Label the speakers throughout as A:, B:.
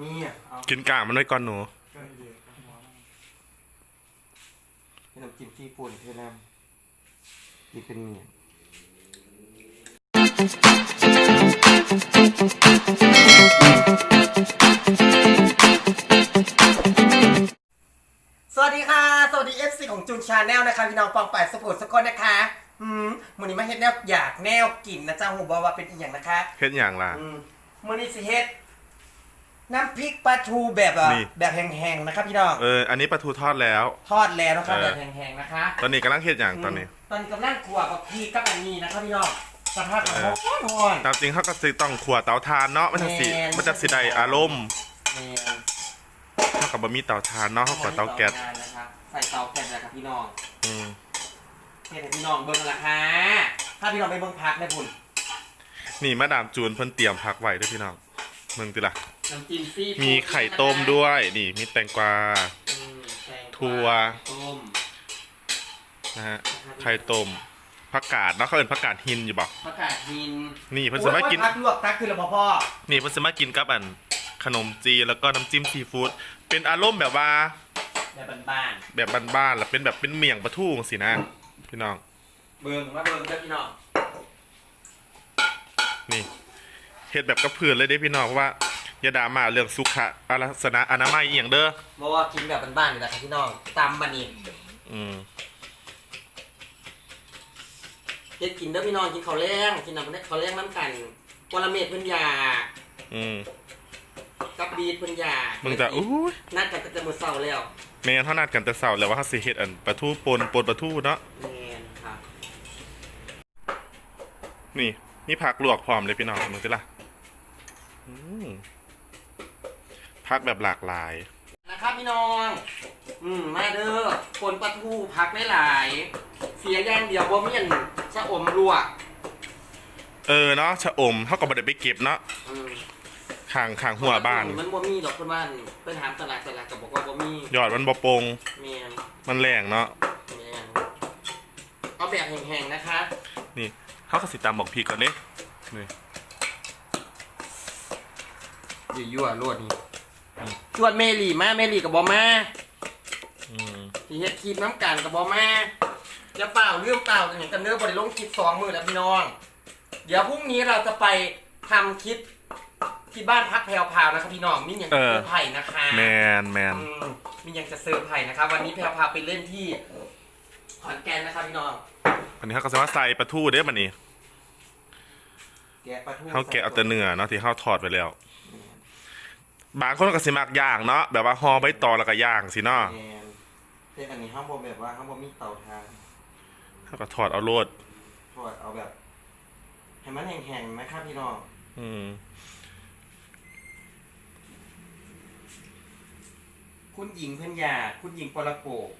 A: นี่อะเอา
B: กินกางมันไว้ก่อนหนู
A: ให้น้ำจิ้มซีฟู้ดเทน้ำนี่เป็นเมียสวัสดีค่ะ สวัสดี FC ของจูนชาแนลนะคะ พี่น้องปองป่ายสปูดสกลนะคะอืมมือนี้มาเฮ็ดแนวอยากแนวกินนะจ๊ะหูบอกว่าเป็นอีหยังนะคะ
B: เฮ็ดอย่างล่ะ
A: อืมมือนี้สิเฮ็ด น้ำพริกปลาทูแบบอะ
B: นี่
A: แบบแห้งๆนะครับพี่น้อง
B: เอออันนี้ปลาทูทอดแล้ว
A: ทอดแล้วนะครับ
B: เออ
A: แบบแห้งๆนะคะ
B: ตอนนี้กำลังเฮ็ดอย่างตอนนี้
A: มตอนนี้กำลังขัวกับพี่กับอันนี้นะครับพี่น้องสภาพของ
B: เอ
A: เขา
B: อ
A: ร้อน
B: ตามจริงเขาก็สิต้องขัวเตาถ่านเนาะมันจะสิ
A: แม่น
B: มันจะสิได้อารมณ์
A: ๆนี่
B: เท่ากับบะหมี่เตาถ่านเนาะเขาขัวเตาแก๊ส
A: นะครับใส่เตาแก๊สนะครับพี่น้อง
B: อืม
A: เฮ็ดให้พี่น้องเบิ่งละค่ะถ้าพี่น้องไปเบิ่งพักนะคุณ
B: นี่มาดามจูนเพิ่นเตรียมผักไว้ด้วยพี่น้องมึงติล่ะ
A: น้ำจิ้มซีฟู้ด
B: มีไข่ต้มด้วย นี่มีแตงกวา
A: อืมแตงกา
B: ถั่ว
A: ต้ม
B: นะฮะไข่ต้มผักกาดเนาะเขาเอิ้นผักกาดหินอยู่บ่
A: ผักกาดหิน
B: นี่เพิ่นสิมากิน
A: โอ้ยพักลวกพักคือละพ่อพ่อ
B: นี่เพิ่นสิมากินกับอันขนมจีนแล้วก็น้ำจิ้มซีฟู้ดเป็นอารมณ์แบบว่า
A: แบบบ้าน
B: แบบบ้านๆแล้วเป็นแบบเป็นเมี่ยงปลาทูจังซี่นะพี่น้อง
A: ๆเบิ่งมาเบิ่งเด้อพี่น้อง
B: นี่เฮ็ดแบบกับเพื่อนเลยเด้พี่น้องเพราะว่า อย่าด่ามาเรื่องสุขะอาลักษณะอนามัยอหย่างเด้อ
A: เพราะว่ากินแบบบ้านๆนี่แหละครับพี่น้องตำบันนี่
B: อืม
A: เฮ็ดกินเด้อพี่น้องกินข้าวแรงกินน้ำข้าวแรงน้ำกันวรเมศเพิ่นอยาก
B: อืม
A: กับบีดเพิ่นอยาก
B: มึงจะอู้ย
A: นัดกันแต่มื้อเช้าแล้ว
B: แม่นเท่านัดกันแต่เสาร์แล้วว่าเขาสิเฮ็ดอันปลาทูปนปนปลาทูเนาะ
A: แม่นครับ
B: นี่นี่ผักลวกพร้อมเลยพี่น้องมึงสิล่ะอืม ผักแบบหลากหลาย
A: นะครับพี่น้อง อืมมาเด้อคนปลาทูพักได้หลาย เสียอย่างเดียวบ่มีอันชะอมลวก
B: เออเนาะชะอมเท่ากับบ่ได้ไปเก็บเนาะ
A: อืม
B: ข้างข้างหัวบ้าน
A: มันบ่มีดอกเพิ่นว่าเพิ่นถามตลาดตลาดก็บอกว่าบ่มี
B: ยอดมันบ่โปง
A: แม่น
B: มันแรงเนาะ
A: แม่นเอาแบบแห้งๆนะคะ
B: นี่เขาก็สิตามบอกพี่ก่อนเด้นี่
A: อยู่ยั่วรวดนี่ ชวนเมลี่มาเมลี่กับบอมา
B: อืม
A: ที่เฮ็ดคลิปน้ำกันกับบอมาจะเปล่าเรื่องเปล่ากันอย่างกันเนื้อบริลงคลิปสองมือแล้วพี่น้อง เดี๋ยวพรุ่งนี้เราจะไปทำคลิปที่บ้านพักแพรวพราวนะครับพี่น้องมินอย่างจะเซอร์ไพรส์นะคะ
B: แมนแมน
A: อืมมินยังจะเซอร์ไพรส์นะครับวันนี้แพรวพราวไปเล่นที่ขอนแก่นนะครับพี่น้อง
B: อันนี้เขาก็สามารถใส่ปลาทูได้บัดนี้
A: แกะปลาทู
B: เขาแกะเอาแต่เนื้อเนาะที่เขาทอดไปแล้ว บางคนก็สิมักย่างเนาะแบบว่าห่อใบตองแล้วก็ย่างสิเนาะ
A: แมนแต่อันนี้ห้ามบแบบว่าห้ามบมีเตาทาน
B: เขาก็ทอดเอาโลด
A: ทอดเอาแบบให้มันแห้งๆนะครับพี่น้อง
B: อืม
A: คุณหญิงเพื่อนยาคุณหญิงปรโกก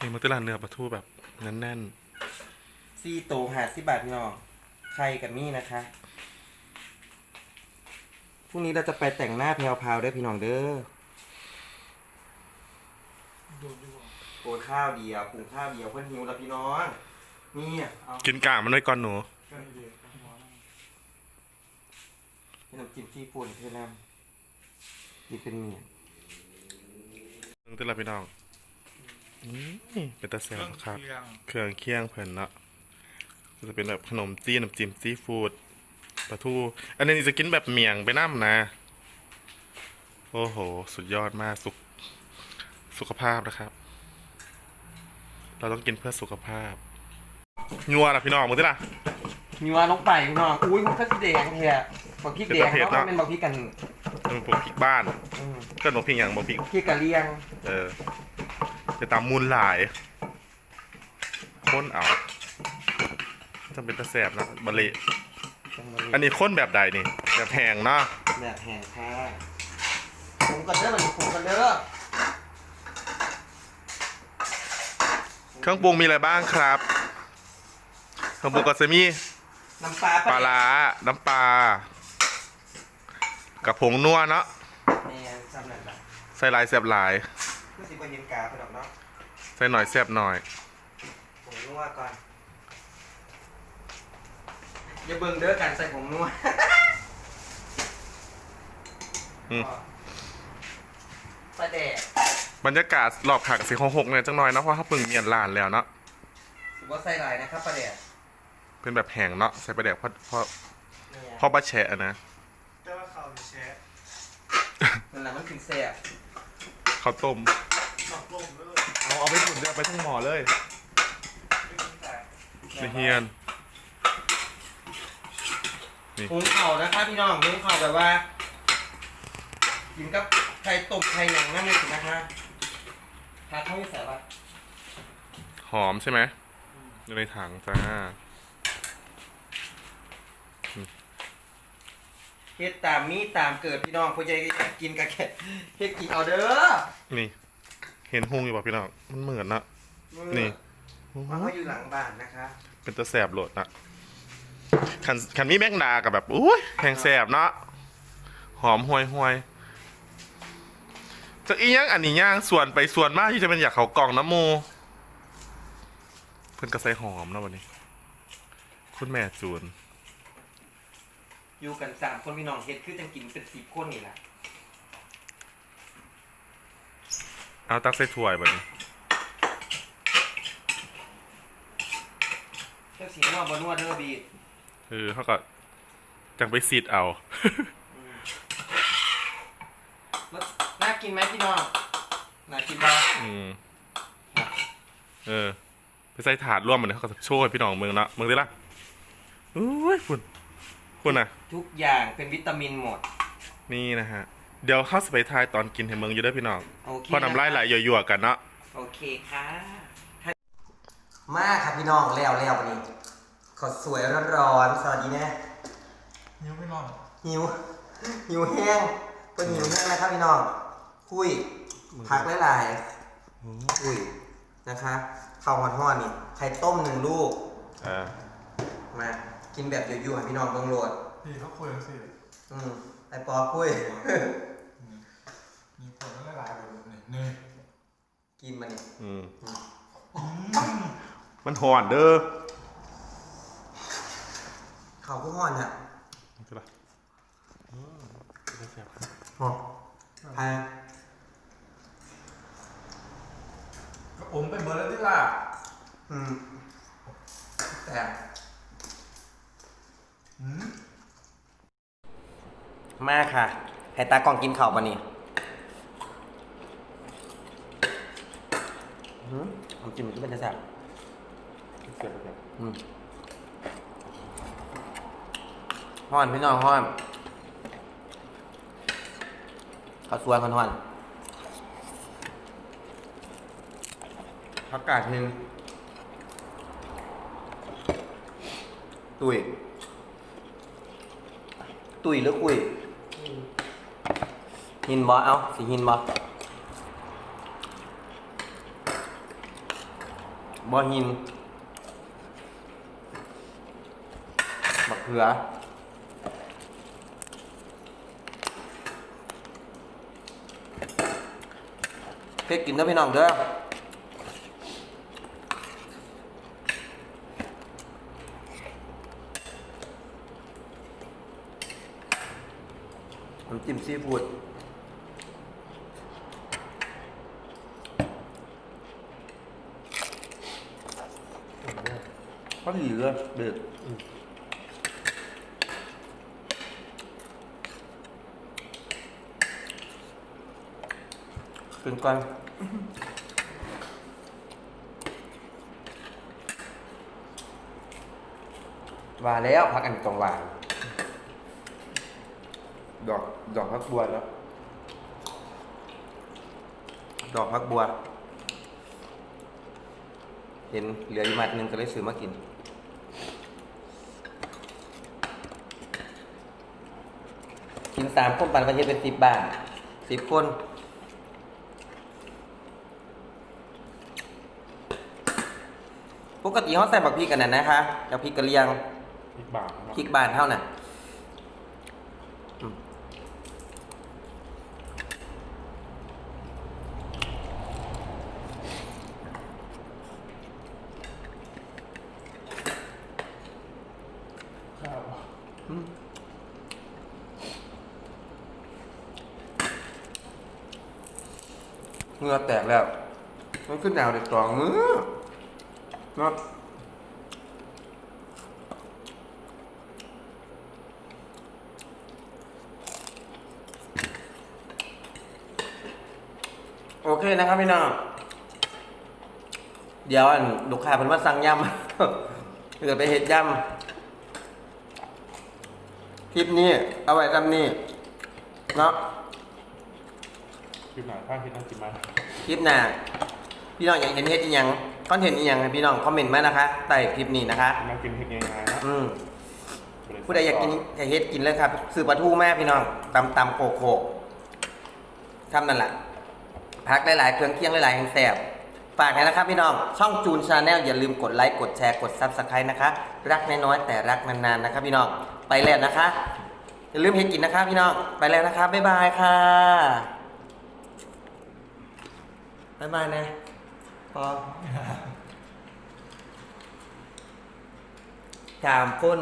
B: นี่มันตลาดเนื้อปลาทูแบบแน่น
A: ซี่โตหาสิบบาทพี่น้อง ใครกับมี่นะคะพรุ่งนี้เราจะไปแต่งหน้าแพรวพราวด้วยพี่น้องเด้อโอ้ข้าวเดียวปรุงข้าวเดียวเพื่อนหิวแล้วพี่น้องนี่เอา
B: ๆกินกางมันไว้ก่อนหนู
A: ให้น้ำจิ้มซีฟู้ดเทน้ำนี่เป็นเมีย
B: มึงตลาดพี่น้องอืมเป็นตาแซ่บครับ เครื่องเคียงเพิ่นเนาะ ก็จะเป็นแบบขนมจีนน้ำจิ้มซีฟู้ดปลาทู อันนี้จะกินแบบเมี่ยงไปน้ำนะ โอ้โห สุดยอดมากสุขสุขภาพนะครับ เราต้องกินเพื่อสุขภาพนัวล่ะพี่น้องมึงติล่ะ
A: มีว่าลงไปพี่น้องอุ้ยมันก็สีแดงแท้บอกพริกแดง
B: เป็นประเภท
A: เนาะ
B: เนาะ
A: มันเป็นบอกพริกกัน
B: มันพวกพริกบ้าน
A: อืม
B: ก็บอกพริกอย่างบอกพริก
A: พริกกะเลียง
B: เออจะตามมูลหลายข้นเอา จะเป็นตะแสบนะบะเละอันนี้ข้นแบบใดนี่แบบแห้งเนาะ
A: แบบแห้งค่ะผมกันเด้อมันผมกันเด้อ
B: เครื่องปรุงมีอะไรบ้างครับเครื่องปรุงก็จะมี
A: น้ำปลา
B: ปลาร้าน้ำปลากับผงนัวเนาะ
A: แม่นจำนั่นละ
B: ใส่หลายแซ่บหลาย
A: คือสิบเย็นกาไปดอกเนาะ
B: ใส่หน่อยแซ่บหน่อย
A: ผมนัวก่อน อย่าเบิ่งเด้อการใส่ผมนัว
B: อืม
A: ปลาแดก
B: บรรยากาศรอบขักสีของหกเนี่ยจังหน่อยเนาะเพราะเขาเพิ่งเมียนลานแล้วเนาะ
A: ถือว่าใส่หลายนะครับปลาแดก
B: เป็นแบบแห้งเนาะใส่ปลาแดกเพราะเพราะ
A: เนี่ย
B: เพราะบะแฉะอะนะ
C: แต่ว่าเขาแชะ
A: นั่นแหละมันถึงแซ่บ
B: ข้าวต้ม
C: หมักลงเลย
B: เอาเอาไปถุนเดียวไปทั้งหม้อเลย
C: ไม่กินแต่
B: ในเฮียน
A: หุงเข่าวนะครับพี่น้องหุงเข่าวแบบว่ากินกับไข่ต้มไข่หยังนั่นเลยสินะคะพักเขาไม่ใส่ว่า
B: หอมใช่ไหมอยู่ในถังจ้า
A: เฮ็ดตามมีตามเกิดพี่น้องผู้ใหญ่ก็อยากกินกับแค่เฮ็ดกินเอาเด้อ
B: นี่ เห็นหุงอยู่ป่ะพี่น้องมันเหมือนนะนี่
A: มันก็อยู่หลังบ้านนะคะ
B: เป็นตะแสบโหลดนะ ขันขันมีแมงดากับแบบอุ้ยแหงแสบเนาะหอมห่วยห่วยจากอีย่างอันนี้ย่างส่วนไปส่วนมากที่จะเป็นอยากเขากล่องน้ำโมเพิ่นกระใส่หอมเนาะวันนี้ คุณแม่จูน
A: อยู่กันสามคนพี่น้องเฮ็ดคือจังกินเป็นสิบคนนี่แหละ
B: เอาตักใส่ถ้วยแบบนี้
A: เจ้าสีนอกบนวดเด้อบี
B: คือเขาก็จังไปซีดเอา
A: แล้วน่ากินไหมพี่น้องน่ากินบ้าง
B: อืม เออ ไปใส่ถาดร่วมมันเขาก็จะโชว์ให้พี่น้องเมืองเนาะเมืองได้ละอุ้ยคุณคุณอะ
A: ทุกอย่างเป็นวิตามินหมด
B: นี่นะฮะ เดี๋ยวเข้าสไปทายตอนกินให้เมืองอยู่เด้วยพี่น้อง
A: โอเค
B: พอน้ำลายไหลยั่วๆกันเนาะ
A: โอเคค่ะ มาครับพี่น้องแล้วแล้ววันนี้ ขอสวยร้อนๆสวัสดีนะ
C: นิ้วไม่นอน
A: หิวหิวแห้งเป็นหิวแห้งนะครับพี่น้องคุยพักหลายๆคุยนะคะข้าวหอนๆนี่ไข่ต้มหนึ่งลูก
B: อ่า
A: มากินแบบยั่วๆให้พี่น้องเบิ่งโหลด
C: พี่เขาคุยกันสิ
A: อืมไอปอคุย
C: มีผลละลายเลยนี่นี่
A: กินมานี่
B: อืมมันหอนเด้อ
A: ข้าวผู้ห่อนเนี่ย
B: ใช่ปะ
A: หอมพาย
C: ก็อมไปเบอร์แล้วที่ล่ะ
A: อืมแต่
C: อืม
A: มาค่ะ ให้ตากล้องกินข้าวมานี่อืมผมกินมันก็เป็นจะแซ่บ
B: เสียบแบบ
A: อืม ห้อนพี่น้องห้อนข้าวสวยคนห้อนผักกาดหนึ่งตุยตุยหรือคุยหินบ่เอาสิหินบ่บ่หินมะเขือ เพชรกินนะพี่น้องเด้อน้ำจิ้มซีฟู้ดก็ดีเลยเด็ด กินก่อนว่าแล้วพักอันตรงวางดอกดอกพักบัวแล้ว ดอกพักบัว เห็นเหลืออยู่มัดหนึ่งก็เลยซื้อมากินกินสามคนปันประเทศเป็นสิบบาทสิบคน ปกติเขาใส่บักพริกกันนะนะคะแล้วพริกกะเหรียง
B: พริกบาท
A: พริกบานเท่าน่ะอืม
C: ข้าว
A: เหงื่อแตกแล้ว มันขึ้นหนาวเด็ดตองมือ เนาะโอเคนะครับพี่น้อง เดี๋ยวอันลูกค้าเพิ่นมาสั่งยำเกิดไปเห็ดยำคลิปนี้ เอาไว้ทำนี่เนาะ
B: คลิปหนาข้างคิดน่ากินมาก
A: คลิปหน้าพี่น้องอยากเห็นเฮ็ดอีหยัง คอนเทนต์อีหยังให้พี่น้องคอมเมนต์มานะคะใต้คลิปนี้นะคะ
B: มากินเห็ดง่ายๆนะ
A: อืมผู้ใดอยากกินอยากเฮ็ดกินเลยครับซื้อปลาทูแม่พี่น้องตำตำโขกโขกทำนั่นแหละพักหลายๆเครื่องเคียงหลายๆแห่งแสบฝากหนอยนะครับพี่น้อง ช่องจูนชาแนลอย่าลืมกดไลค์กดแชร์กดซับสไครต์นะคะ รักน้อยๆแต่รักนานๆนะครับพี่น้องไปแล้วนะคะอย่าลืมเฮ็ดกินนะครับพี่น้องไปแล้วนะครับบ๊ายบายค่ะบ๊ายบายนะ พอสามคน